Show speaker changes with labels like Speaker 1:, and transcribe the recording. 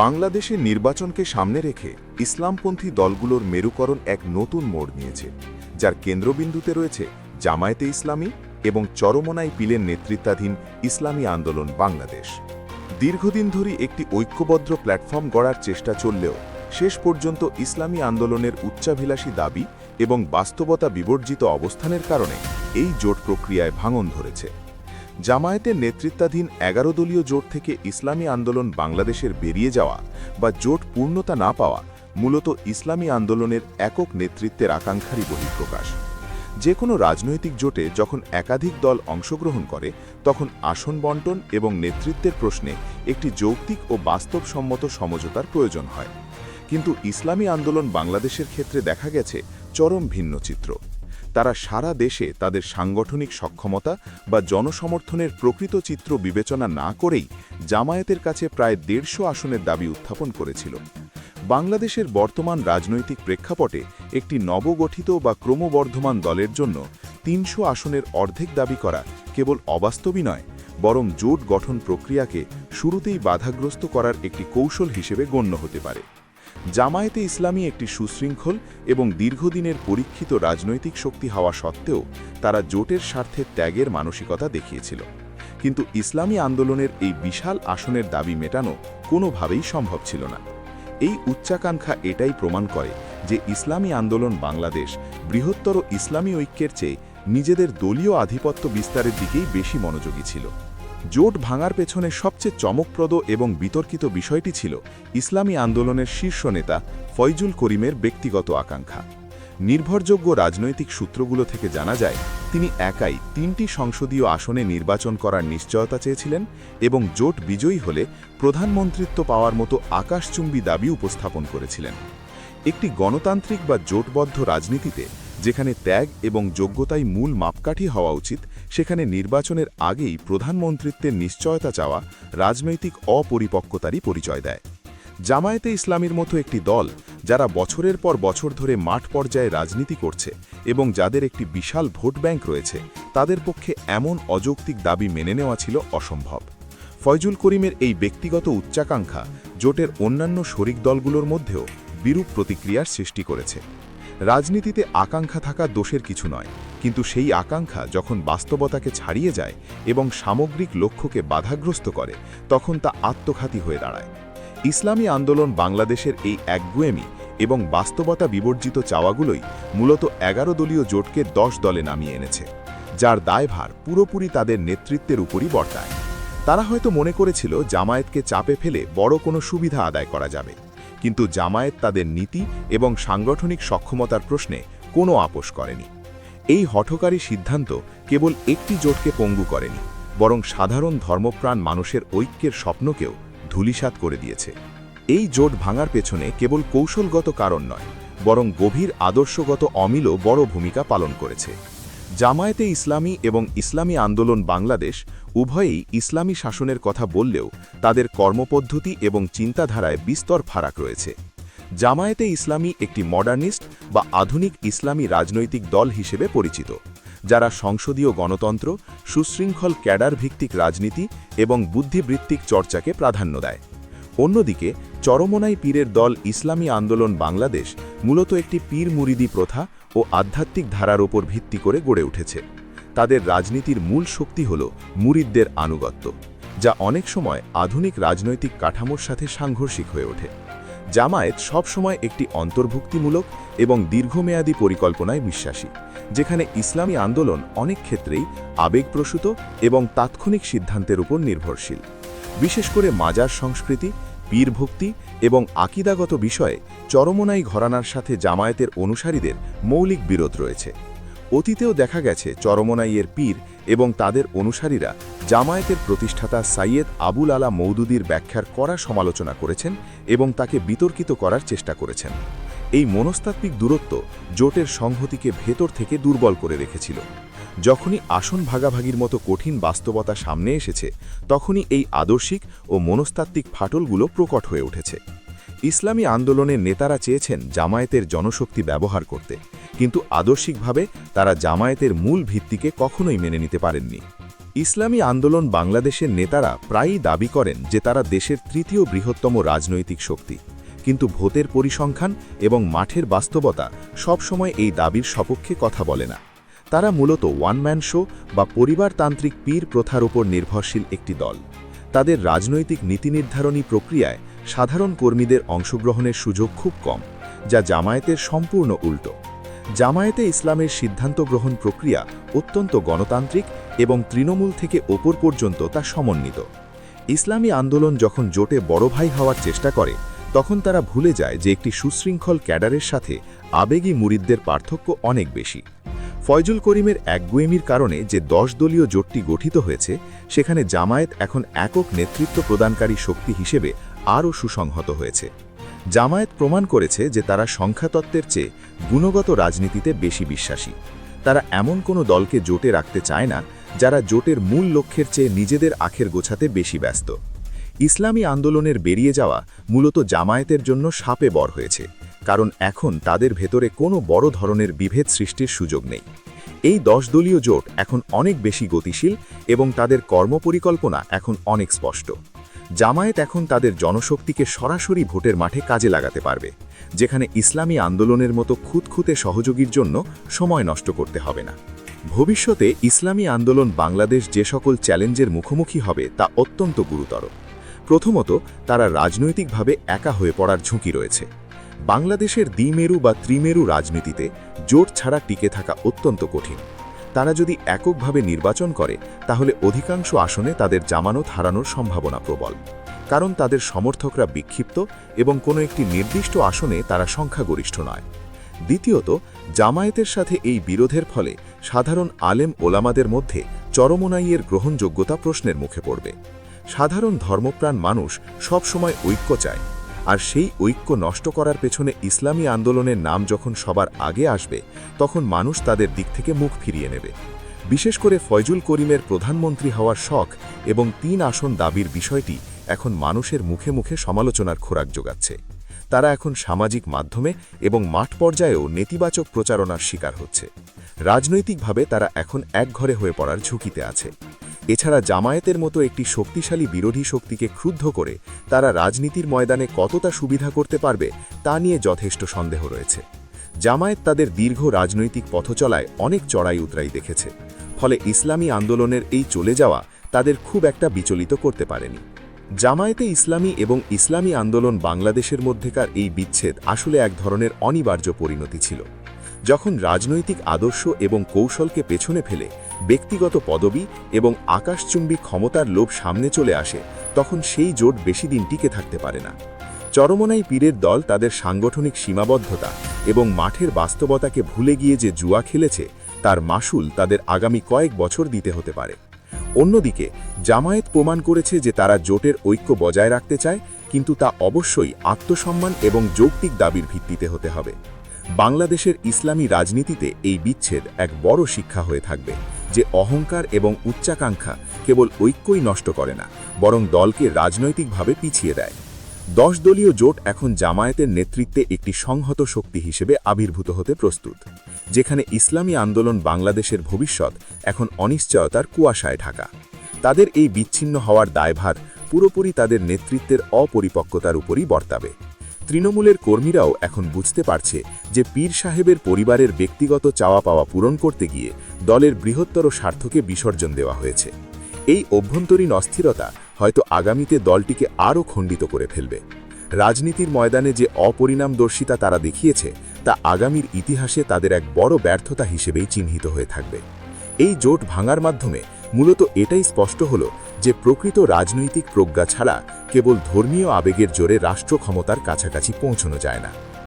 Speaker 1: বাংলাদেশের নির্বাচনকে সামনে রেখে ইসলামপন্থী দলগুলোর মেরুকরণ এক নতুন মোড় নিয়েছে, যার কেন্দ্রবিন্দুতে রয়েছে জামায়াতে ইসলামী এবং চরমনাই পিলের নেতৃত্বাধীন ইসলামী আন্দোলন বাংলাদেশ। দীর্ঘদিন ধরে একটি ঐক্যবদ্ধ প্ল্যাটফর্ম গড়ার চেষ্টা চললেও শেষ পর্যন্ত ইসলামী আন্দোলনের উচ্চাভিলাষী দাবি এবং বাস্তবতা বিবর্জিত অবস্থানের কারণে এই জোট প্রক্রিয়ায় ভাঙন ধরেছে। জামায়াতের নেতৃত্বাধীন এগারো দলীয় জোট থেকে ইসলামী আন্দোলন বাংলাদেশের বেরিয়ে যাওয়া বা জোট পূর্ণতা না পাওয়া মূলত ইসলামী আন্দোলনের একক নেতৃত্বের আকাঙ্ক্ষারই বহিঃপ্রকাশ। যে কোনো রাজনৈতিক জোটে যখন একাধিক দল অংশগ্রহণ করে, তখন আসন বন্টন এবং নেতৃত্বের প্রশ্নে একটি যৌক্তিক ও বাস্তবসম্মত সমঝোতার প্রয়োজন হয়। কিন্তু ইসলামী আন্দোলন বাংলাদেশের ক্ষেত্রে দেখা গেছে চরম ভিন্ন চিত্র তারা সারা দেশে তাদের সাংগঠনিক সক্ষমতা বা জনসমর্থনের প্রকৃত চিত্র বিবেচনা না করেই জামায়াতের কাছে প্রায় দেড়শো আসনের দাবি উত্থাপন করেছিল। বাংলাদেশের বর্তমান রাজনৈতিক প্রেক্ষাপটে একটি নবগঠিত বা ক্রমবর্ধমান দলের জন্য তিনশো আসনের অর্ধেক দাবি করা কেবল অবাস্তবই নয়, বরং জোট গঠন প্রক্রিয়াকে শুরুতেই বাধাগ্রস্ত করার একটি কৌশল হিসেবে গণ্য হতে পারে। জামায়াতে ইসলামী একটি সুশৃঙ্খল এবং দীর্ঘদিনের পরীক্ষিত রাজনৈতিক শক্তি হওয়া সত্ত্বেও তারা জোটের স্বার্থে ত্যাগের মানসিকতা দেখিয়েছিল। কিন্তু ইসলামী আন্দোলনের এই বিশাল আসনের দাবি মেটানো কোনোভাবেই সম্ভব ছিল না। এই উচ্চাকাঙ্ক্ষা এটাই প্রমাণ করে যে ইসলামী আন্দোলন বাংলাদেশ বৃহত্তর ইসলামী ঐক্যের চেয়ে নিজেদের দলীয় আধিপত্য বিস্তারের দিকেই বেশি মনোযোগী ছিল। জোট ভাঙার পেছনে সবচেয়ে চমকপ্রদ এবং বিতর্কিত বিষয়টি ছিল ইসলামী আন্দোলনের শীর্ষ নেতা ফয়জুল করিমের ব্যক্তিগত আকাঙ্ক্ষা। নির্ভরযোগ্য রাজনৈতিক সূত্রগুলো থেকে জানা যায়, তিনি একাই তিনটি সংসদীয় আসনে নির্বাচন করার নিশ্চয়তা চেয়েছিলেন এবং জোট বিজয়ী হলে প্রধানমন্ত্রিত্ব পাওয়ার মতো আকাশচুম্বী দাবি উপস্থাপন করেছিলেন। একটি গণতান্ত্রিক বা জোটবদ্ধ রাজনীতিতে, যেখানে ত্যাগ এবং যোগ্যতাই মূল মাপকাঠি হওয়া উচিত সেখানে নির্বাচনের আগেই প্রধানমন্ত্রিত্বের নিশ্চয়তা চাওয়া রাজনৈতিক অপরিপক্কতারই পরিচয় দেয়। জামায়াতে ইসলামীর মতো একটি দল যারা বছরের পর বছর ধরে মাঠ পর্যায়ে রাজনীতি করছে এবং যাদের একটি বিশাল ভোট ব্যাংক রয়েছে, তাদের পক্ষে এমন অযৌক্তিক দাবি মেনে নেওয়া ছিল অসম্ভব। ফয়জুল করিমের এই ব্যক্তিগত উচ্চাকাঙ্ক্ষা জোটের অন্যান্য শরিক দলগুলোর মধ্যেও বিরূপ প্রতিক্রিয়ার সৃষ্টি করেছে। রাজনীতিতে আকাঙ্ক্ষা থাকা দোষের কিছু নয়। কিন্তু সেই আকাঙ্ক্ষা যখন বাস্তবতাকে ছাড়িয়ে যায় এবং সামগ্রিক লক্ষ্যকে বাধাগ্রস্ত করে, তখন তা আত্মঘাতী হয়ে দাঁড়ায়। ইসলামী আন্দোলন বাংলাদেশের এই একগুয়েমি এবং বাস্তবতা বিবর্জিত চাওয়াগুলোই মূলত এগারো দলীয় জোটকে দশ দলে নামিয়ে এনেছে, যার দায়ভার পুরোপুরি তাদের নেতৃত্বের উপরই বর্তায়। তারা হয়তো মনে করেছিল জামায়াতকে চাপে ফেলে বড় কোনো সুবিধা আদায় করা যাবে, কিন্তু জামায়াত তাদের নীতি এবং সাংগঠনিক সক্ষমতার প্রশ্নে কোনো আপোষ করেনি। এই হঠকারী সিদ্ধান্ত কেবল একটি জোটকে পঙ্গু করেনি, বরং সাধারণ ধর্মপ্রাণ মানুষের ঐক্যের স্বপ্নকেও ধূলিসাৎ করে দিয়েছে। এই জোট ভাঙার পেছনে কেবল কৌশলগত কারণ নয়, বরং গভীর আদর্শগত অমিলও বড় ভূমিকা পালন করেছে। জামায়াতে ইসলামী এবং ইসলামী আন্দোলন বাংলাদেশ উভয়েই ইসলামী শাসনের কথা বললেও তাদের কর্মপদ্ধতি এবং চিন্তাধারায় বিস্তর ফারাক রয়েছে। জামায়াতে ইসলামী একটি মডার্নিস্ট বা আধুনিক ইসলামী রাজনৈতিক দল হিসেবে পরিচিত, যারা সংসদীয় গণতন্ত্র, সুশৃঙ্খল ক্যাডার ভিত্তিক রাজনীতি এবং বুদ্ধিবৃত্তিক চর্চাকে প্রাধান্য দেয়। অন্যদিকে, চরমনাই পীরের দল ইসলামী আন্দোলন বাংলাদেশ মূলত একটি পীর মুরিদি প্রথা ও আধ্যাত্মিক ধারার ওপর ভিত্তি করে গড়ে উঠেছে। তাদের রাজনীতির মূল শক্তি হল মুরিদদের আনুগত্য, যা অনেক সময় আধুনিক রাজনৈতিক কাঠামোর সাথে সাংঘর্ষিক হয়ে ওঠে। জামায়াত সবসময় একটি অন্তর্ভুক্তিমূলক এবং দীর্ঘমেয়াদী পরিকল্পনায় বিশ্বাসী, যেখানে ইসলামী আন্দোলন অনেক ক্ষেত্রেই আবেগপ্রসূত এবং তাৎক্ষণিক সিদ্ধান্তের উপর নির্ভরশীল। বিশেষ করে মাজার সংস্কৃতি পীরভক্তি এবং আকিদাগত বিষয়ে চরমনাই ঘরানার সাথে জামায়াতের অনুসারীদের মৌলিক বিরোধ রয়েছে। অতীতেও দেখা গেছে চরমনাইয়ের পীর এবং তাদের অনুসারীরা জামায়াতের প্রতিষ্ঠাতা সাইয়েদ আবুল আলা মৌদুদির ব্যাখ্যার কড়া সমালোচনা করেছেন এবং তাকে বিতর্কিত করার চেষ্টা করেছেন। এই মনস্তাত্ত্বিক দূরত্ব জোটের সংহতিকে ভেতর থেকে দুর্বল করে রেখেছিল। যখনই আসন ভাগাভাগির মতো কঠিন বাস্তবতা সামনে এসেছে, তখনই এই আদর্শিক ও মনস্তাত্ত্বিক ফাটলগুলো প্রকট হয়ে উঠেছে। ইসলামী আন্দোলনের নেতারা চেয়েছেন জামায়াতের জনশক্তি ব্যবহার করতে, কিন্তু আদর্শিকভাবে তারা জামায়াতের মূল ভিত্তিকে কখনোই মেনে নিতে পারেননি। ইসলামী আন্দোলন বাংলাদেশের নেতারা প্রায়ই দাবি করেন যে তারা দেশের তৃতীয় বৃহত্তম রাজনৈতিক শক্তি, কিন্তু ভোটের পরিসংখ্যান এবং মাঠের বাস্তবতা সবসময় এই দাবির সপক্ষে কথা বলে না। তারা মূলত ওয়ান ম্যান শো বা পরিবারতান্ত্রিক পীর প্রথার উপর নির্ভরশীল একটি দল। তাদের রাজনৈতিক নীতি নির্ধারণী প্রক্রিয়ায় সাধারণ কর্মীদের অংশগ্রহণের সুযোগ খুব কম, যা জামায়াতের সম্পূর্ণ উল্টো। জামায়াতে ইসলামের সিদ্ধান্ত গ্রহণ প্রক্রিয়া অত্যন্ত গণতান্ত্রিক এবং তৃণমূল থেকে ওপর পর্যন্ত তা সমন্বিত। ইসলামী আন্দোলন যখন জোটে বড় ভাই হওয়ার চেষ্টা করে, তখন তারা ভুলে যায় যে একটি সুশৃঙ্খল ক্যাডারের সাথে আবেগী মুরিদদের পার্থক্য অনেক বেশি। ফয়জুল করিমের একগুয়েমির কারণে যে দশ দলীয় জোটটি গঠিত হয়েছে, সেখানে জামায়াত এখন একক নেতৃত্ব প্রদানকারী শক্তি হিসেবে আরও সুসংহত হয়েছে। জামায়াত প্রমাণ করেছে যে তারা সংখ্যাতত্ত্বের চেয়ে গুণগত রাজনীতিতে বেশি বিশ্বাসী। তারা এমন কোনো দলকে জোটে রাখতে চায় না, যারা জোটের মূল লক্ষ্যের চেয়ে নিজেদের আখের গোছাতে বেশি ব্যস্ত। ইসলামী আন্দোলনের বেরিয়ে যাওয়া মূলত জামায়াতের জন্য সাপে বর হয়েছে, কারণ এখন তাদের ভেতরে কোনো বড় ধরনের বিভেদ সৃষ্টির সুযোগ নেই। এই দশ দলীয় জোট এখন অনেক বেশি গতিশীল এবং তাদের কর্মপরিকল্পনা এখন অনেক স্পষ্ট। জামায়াত এখন তাদের জনশক্তিকে সরাসরি ভোটের মাঠে কাজে লাগাতে পারবে, যেখানে ইসলামী আন্দোলনের মতো খুঁতখুঁতে সহযোগীর জন্য সময় নষ্ট করতে হবে না। ভবিষ্যতে ইসলামী আন্দোলন বাংলাদেশ যে সকল চ্যালেঞ্জের মুখোমুখি হবে তা অত্যন্ত গুরুতর। প্রথমত, তারা রাজনৈতিকভাবে একা হয়ে পড়ার ঝুঁকি রয়েছে। বাংলাদেশের দ্বিমেরু বা ত্রিমেরু রাজনীতিতে জোট ছাড়া টিকে থাকা অত্যন্ত কঠিন। তারা যদি এককভাবে নির্বাচন করে, তাহলে অধিকাংশ আসনে তাদের জামানত হারানোর সম্ভাবনা প্রবল। কারণ তাদের সমর্থকরা বিক্ষিপ্ত এবং কোনো একটি নির্দিষ্ট আসনে তারা সংখ্যাগরিষ্ঠ নয়। দ্বিতীয়ত, জামায়াতের সাথে এই বিরোধের ফলে সাধারণ আলেম ওলামাদের মধ্যে চরমোনাইয়ের গ্রহণযোগ্যতা প্রশ্নের মুখে পড়বে। সাধারণ ধর্মপ্রাণ মানুষ সবসময় ঐক্য চায়। আর সেই ঐক্য নষ্ট করার পেছনে ইসলামী আন্দোলনের নাম যখন সবার আগে আসবে, তখন মানুষ তাদের দিক থেকে মুখ ফিরিয়ে নেবে। বিশেষ করে ফয়জুল করিমের প্রধানমন্ত্রী হওয়ার শখ এবং তিন আসন দাবির বিষয়টি এখন মানুষের মুখে মুখে সমালোচনার খোরাক যোগাচ্ছে। তারা এখন সামাজিক মাধ্যমে এবং মাঠ পর্যায়েও নেতিবাচক প্রচারণার শিকার হচ্ছে। রাজনৈতিকভাবে তারা এখন একঘরে হয়ে পড়ার ঝুঁকিতে আছে। এছাড়া জামায়াতের মতো একটি শক্তিশালী বিরোধী শক্তিকে ক্রুদ্ধ করে তারা রাজনীতির ময়দানে কতটা সুবিধা করতে পারবে তা নিয়ে যথেষ্ট সন্দেহ রয়েছে। জামায়াত তাদের দীর্ঘ রাজনৈতিক পথচলায় অনেক চড়াই উতরাই দেখেছে। ফলে ইসলামী আন্দোলনের এই চলে যাওয়া তাদের খুব একটা বিচলিত করতে পারেনি। জামায়াতে ইসলামী এবং ইসলামী আন্দোলন বাংলাদেশের মধ্যেকার এই বিচ্ছেদ আসলে এক ধরনের অনিবার্য পরিণতি ছিল। যখন রাজনৈতিক আদর্শ এবং কৌশলকে পেছনে ফেলে ব্যক্তিগত পদবি এবং আকাশচুম্বী ক্ষমতার লোভ সামনে চলে আসে, তখন সেই জোট বেশি দিন টিকে থাকতে পারে না। চরমনাই পীরের দল তাদের সাংগঠনিক সীমাবদ্ধতা এবং মাঠের বাস্তবতাকে ভুলে গিয়ে যে জুয়া খেলেছে, তার মাসুল তাদের আগামী কয়েক বছর দিতে হতে পারে। অন্যদিকে, জামায়াত প্রমাণ করেছে যে তারা জোটের ঐক্য বজায় রাখতে চায়, কিন্তু তা অবশ্যই আত্মসম্মান এবং যৌক্তিক দাবির ভিত্তিতে হতে হবে। বাংলাদেশের ইসলামী রাজনীতিতে এই বিচ্ছেদ এক বড় শিক্ষা হয়ে থাকবে যে অহংকার এবং উচ্চাকাঙ্ক্ষা কেবল ঐক্যই নষ্ট করে না, বরং দলকে রাজনৈতিকভাবে পিছিয়ে দেয়। দশ দলীয় জোট এখন জামায়াতের নেতৃত্বে একটি সংহত শক্তি হিসেবে আবির্ভূত হতে প্রস্তুত, যেখানে ইসলামী আন্দোলন বাংলাদেশের ভবিষ্যৎ এখন অনিশ্চয়তার কুয়াশায় ঢাকা। তাদের এই বিচ্ছিন্ন হওয়ার দায়ভার পুরোপুরি তাদের নেতৃত্বের অপরিপক্কতার উপরই বর্তাবে। তৃণমূলের কর্মীরাও এখন বুঝতে পারছে যে পীর সাহেবের পরিবারের ব্যক্তিগত চাওয়া পাওয়া পূরণ করতে গিয়ে দলের বৃহত্তর স্বার্থকে বিসর্জন দেওয়া হয়েছে। এই অভ্যন্তরীণ অস্থিরতা হয়তো আগামীতে দলটিকে আরও খণ্ডিত করে ফেলবে। রাজনীতির ময়দানে যে অপরিণামদর্শিতা তারা দেখিয়েছে, তা আগামীর ইতিহাসে তাদের এক বড় ব্যর্থতা হিসেবেই চিহ্নিত হয়ে থাকবে। এই জোট ভাঙার মাধ্যমে মূলত এটাই স্পষ্ট হল যে প্রকৃত রাজনৈতিক প্রজ্ঞা ছাড়া কেবল ধর্মীয় আবেগের জোরে রাষ্ট্র ক্ষমতার কাছাকাছি পৌঁছানো যায় না।